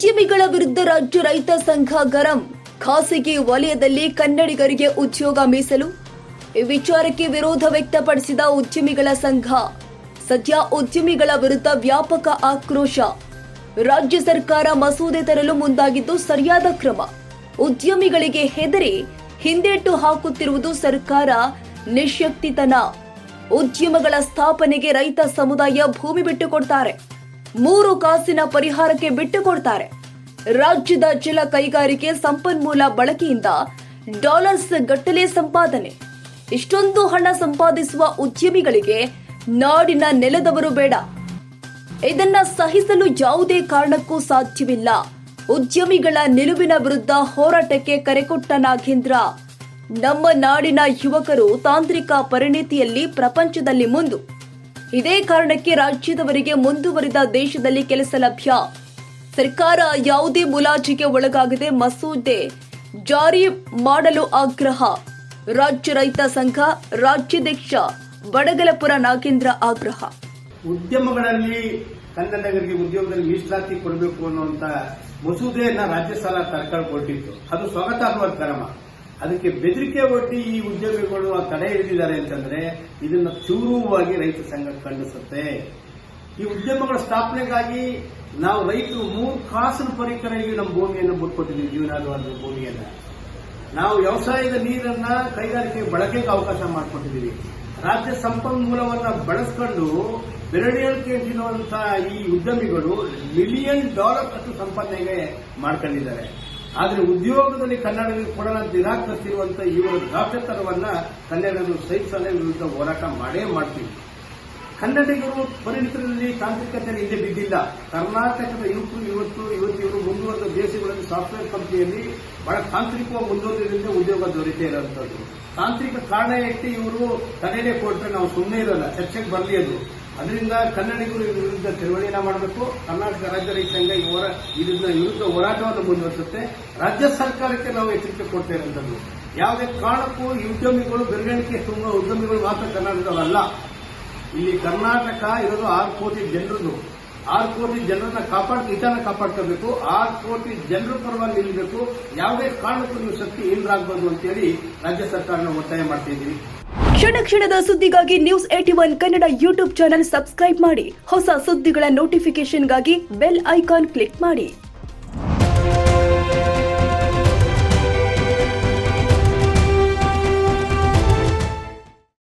ಉದ್ಯಮಿಗಳ ವಿರುದ್ಧ ರಾಜ್ಯ ರೈತ ಸಂಘ ಗರಂ. ಖಾಸಗಿ ವಲಯದಲ್ಲಿ ಕನ್ನಡಿಗರಿಗೆ ಉದ್ಯೋಗ ಮೀಸಲು. ಈ ವಿಚಾರಕ್ಕೆ ವಿರೋಧ ವ್ಯಕ್ತಪಡಿಸಿದ ಉದ್ಯಮಿಗಳ ಸಂಘ. ಸದ್ಯ ಉದ್ಯಮಿಗಳ ವಿರುದ್ಧ ವ್ಯಾಪಕ ಆಕ್ರೋಶ. ರಾಜ್ಯ ಸರ್ಕಾರ ಮಸೂದೆ ತರಲು ಮುಂದಾಗಿದ್ದು ಸರಿಯಾದ ಕ್ರಮ. ಉದ್ಯಮಿಗಳಿಗೆ ಹೆದರಿ ಹಿಂದೇಟು ಹಾಕುತ್ತಿರುವುದು ಸರ್ಕಾರ ನಿಶಕ್ತಿತನ. ಉದ್ಯಮಗಳ ಸ್ಥಾಪನೆಗೆ ರೈತ ಸಮುದಾಯ ಭೂಮಿ ಬಿಟ್ಟುಕೊಡ್ತಾರೆ ಮೂರು ಕಾಸಿನ ಪರಿಹಾರಕ್ಕೆ ಬಿಟ್ಟುಕೊಡ್ತಾರೆ. ರಾಜ್ಯದ ಜಲ ಕೈಗಾರಿಕೆ ಸಂಪನ್ಮೂಲ ಬಳಕೆಯಿಂದ ಡಾಲರ್ಸ್ ಗಟ್ಟಲೆ ಸಂಪಾದನೆ. ಇಷ್ಟೊಂದು ಹಣ ಸಂಪಾದಿಸುವ ಉದ್ಯಮಿಗಳಿಗೆ ನಾಡಿನ ನೆಲದವರು ಬೇಡ. ಇದನ್ನ ಸಹಿಸಲು ಯಾವುದೇ ಕಾರಣಕ್ಕೂ ಸಾಧ್ಯವಿಲ್ಲ. ಉದ್ಯಮಿಗಳ ನಿಲುವಿನ ವಿರುದ್ಧ ಹೋರಾಟಕ್ಕೆ ಕರೆಕೊಟ್ಟ ನಾಗೇಂದ್ರ, ನಮ್ಮ ನಾಡಿನ ಯುವಕರು ತಾಂತ್ರಿಕ ಪರಿಣಿತಿಯಲ್ಲಿ ಪ್ರಪಂಚದಲ್ಲಿ ಮುಂದು. ಇದೇ ಕಾರಣಕ್ಕೆ ರಾಜ್ಯದವರಿಗೆ ಮುಂದುವರಿದ ದೇಶದಲ್ಲಿ ಕೆಲಸ ಲಭ್ಯ. ಸರ್ಕಾರ ಯಾವುದೇ ಮುಲಾಜಿಗೆ ಒಳಗಾಗದೆ ಮಸೂದೆ ಜಾರಿ ಮಾಡಲು ಆಗ್ರಹ. ರಾಜ್ಯ ರೈತ ಸಂಘ, ರಾಜ್ಯಾಧ್ಯಕ್ಷ ಬಡಗಲಪುರ ನಾಗೇಂದ್ರ ಆಗ್ರಹ. ಉದ್ಯಮಗಳಲ್ಲಿ ಕನ್ನಡಿಗರಿಗೆ ಉದ್ಯೋಗದಲ್ಲಿ ಮೀಸಲಾತಿ ಕೊಡಬೇಕು ಅನ್ನುವಂತ ಮಸೂದೆಯನ್ನ ರಾಜ್ಯ ಸರ್ಕಾರ ಕೊಟ್ಟಿತ್ತು ಅದು ಸ್ವಾಗತಾರ್ಹ ಕ್ರಮ. ಅದಕ್ಕೆ ಬೆದರಿಕೆ ಒಡ್ಡಿ ಈ ಉದ್ಯಮಿಗಳು ಆ ತಡೆ ಹಿಡಿದಿದ್ದಾರೆ ಅಂತಂದ್ರೆ ಇದನ್ನ ಚೂರುವಾಗಿ ರೈತ ಸಂಘ ಖಂಡಿಸುತ್ತೆ. ಈ ಉದ್ಯಮಗಳ ಸ್ಥಾಪನೆಗಾಗಿ ನಾವು ರೈತರು ಮೂರು ಕಾಸಿನ ಪರಿಕರಿಗೆ ನಮ್ಮ ಭೂಮಿಯನ್ನು ಬಿಟ್ಕೊಟ್ಟಿದ್ದೀವಿ ಜೀವನಾಧಾರದ ಭೂಮಿಯನ್ನ. ನಾವು ವ್ಯವಸಾಯದ ನೀರನ್ನ ಕೈಗಾರಿಕೆ ಬಳಕೆಗೆ ಅವಕಾಶ ಮಾಡಿಕೊಟ್ಟಿದ್ದೀವಿ. ರಾಜ್ಯ ಸಂಪನ್ಮೂಲವನ್ನ ಬಳಸ್ಕೊಂಡು ಬೆರಳಿಯಲ್ಕೆ ತಿನ್ನುವಂತಹ ಈ ಉದ್ಯಮಿಗಳು ಮಿಲಿಯನ್ ಡಾಲರ್ ಅಷ್ಟು ಸಂಪಾದನೆಗೆ ಮಾಡ್ಕೊಂಡಿದ್ದಾರೆ. ಆದ್ರೆ ಉದ್ಯೋಗದಲ್ಲಿ ಕನ್ನಡಿಗರಿಗೆ ಕೊಡಲು ನಿರಾಕರಿಸಿರುವಂತಹ ಇವರ ದಾಖತನವನ್ನ ಕನ್ನಡರು ಸಹಿಸಲೇ ವಿರುದ್ಧ ಹೋರಾಟ ಮಾಡೇ ಮಾಡ್ತೀವಿ ಕನ್ನಡಿಗರು ಪರಿಣಿತರಲ್ಲಿ ತಾಂತ್ರಿಕತೆ ಹಿಂದೆ ಬಿದ್ದಿಲ್ಲ. ಕರ್ನಾಟಕದ ಯುವಕರು ಇವತ್ತು ಇವತ್ತು ಮುಂದುವರೆದ ದೇಶಗಳಲ್ಲಿ ಸಾಫ್ಟ್ವೇರ್ ಕಂಪನಿಯಲ್ಲಿ ಬಹಳ ತಾಂತ್ರಿಕವಾಗಿ ಮುಂದುವರೆದ್ರಿಂದ ಉದ್ಯೋಗ ದೊರೆತೇ ಇರುವಂತದ್ದು. ತಾಂತ್ರಿಕ ಕಾರಣ ಇಟ್ಟು ಇವರು ತಡೆಯೇ ಕೊಟ್ಟರೆ ನಾವು ಸುಮ್ಮನೆ ಇರೋಲ್ಲ, ಚರ್ಚೆಗೆ ಬರಲಿ ಅದು. ಅದರಿಂದ ಕನ್ನಡಿಗರು ವಿರುದ್ಧ ತಿಳುವಳಿನ ಮಾಡಬೇಕು. ಕರ್ನಾಟಕ ರಾಜ್ಯ ರೈತ ಸಂಘ ಇವರ ಇದನ್ನ ವಿರುದ್ಧ ಹೋರಾಟವನ್ನು ಮುಂದುವರಿಸುತ್ತೆ. ರಾಜ್ಯ ಸರ್ಕಾರಕ್ಕೆ ನಾವು ಎಚ್ಚರಿಕೆ ಕೊಡ್ತಾ ಇರುವಂತದ್ದು ಯಾವುದೇ ಕಾರಣಕ್ಕೂ ಈ ಉದ್ಯಮಿಗಳು ಬೆರಗಣಿಕೆ ತುಂಬ ಉದ್ಯಮಿಗಳು ಮಾತ್ರ ಕರ್ನಾಟಕದಲ್ಲ ಇಲ್ಲಿ ಕರ್ನಾಟಕ ಇರೋದು ಆರು ಕೋಟಿ ಜನರದು ಆರು ಕೋಟಿ ಜನರನ್ನ ಕಾಪಾಡ್ ಹಿತನ ಕಾಪಾಡ್ಕೋಬೇಕು. ಆರು ಕೋಟಿ ಜನರ ಪರವಾಗಿ ನಿಲ್ಲಬೇಕು ಯಾವುದೇ ಕಾರಣಕ್ಕೂ ನೀವು ಶಕ್ತಿ ಅಂತ ಅಂತೇಳಿ ರಾಜ್ಯ ಸರ್ಕಾರನ ಒತ್ತಾಯ ಮಾಡ್ತಾ ಇದ್ದೀವಿ. ಕ್ಷಣ ಕ್ಷಣದ ಸುದ್ದಿಗಾಗಿ news eighty one Kannada YouTube channel subscribe ಮಾಡಿ. ಹೊಸ ಸುದ್ದಿಗಳ ನೋಟಿಫಿಕೇಶನ್ಗಾಗಿ ಬೆಲ್ ಐಕಾನ್ ಕ್ಲಿಕ್ ಮಾಡಿ.